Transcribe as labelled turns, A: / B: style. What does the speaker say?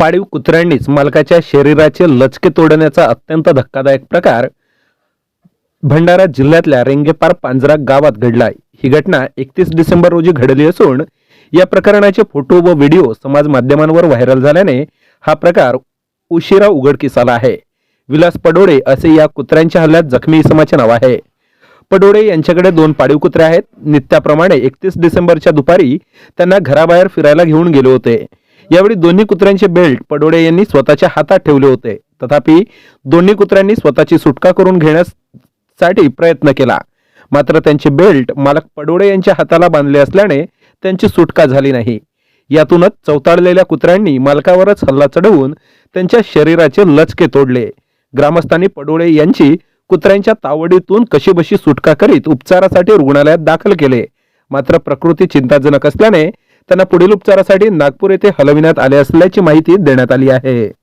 A: पाळीव कुत्र्यांनीच मालकाच्या शरीराचे लचके तोडण्याचा अत्यंत धक्कादायक प्रकार भंडारा जिल्ह्यातल्या रेंगेपार पांजरा गावात घडलाय. ही घटना एकतीस डिसेंबर रोजी घडली असून या प्रकरणाचे फोटो व व्हिडिओ समाज माध्यमांवर व्हायरल झाल्याने हा प्रकार उशिरा उघडकीस आला आहे. विलास पडोळे असे या कुत्र्यांच्या हल्ल्यात जखमी इसमाचे नाव आहे. पडोळे यांच्याकडे दोन पाळीव कुत्रे आहेत. नित्याप्रमाणे एकतीस डिसेंबरच्या दुपारी त्यांना घराबाहेर फिरायला घेऊन गेले होते. यावेळी दोन्ही कुत्र्यांचे बेल्ट पडोळे यांनी स्वतःच्या हातात ठेवले होते. तथापि दोन्ही कुत्र्यांनी स्वतःची सुटका करून घेण्यासाठी प्रयत्न केला. मात्र त्यांचे बेल्ट मालक पडोळे यांच्या हाताला बांधले असल्याने त्यांची सुटका झाली नाही. यातूनच चौताळलेल्या कुत्र्यांनी मालकावरच हल्ला चढवून त्यांच्या शरीराचे लचके तोडले. ग्रामस्थांनी पडोळे यांची कुत्र्यांच्या तावडीतून कशीबशी सुटका करीत उपचारासाठी रुग्णालयात दाखल केले. मात्र प्रकृती चिंताजनक असल्याने त्यांना पुढील उपचारासाठी नागपूर येथे हलविण्यात आले असल्याची माहिती देण्यात आली आहे.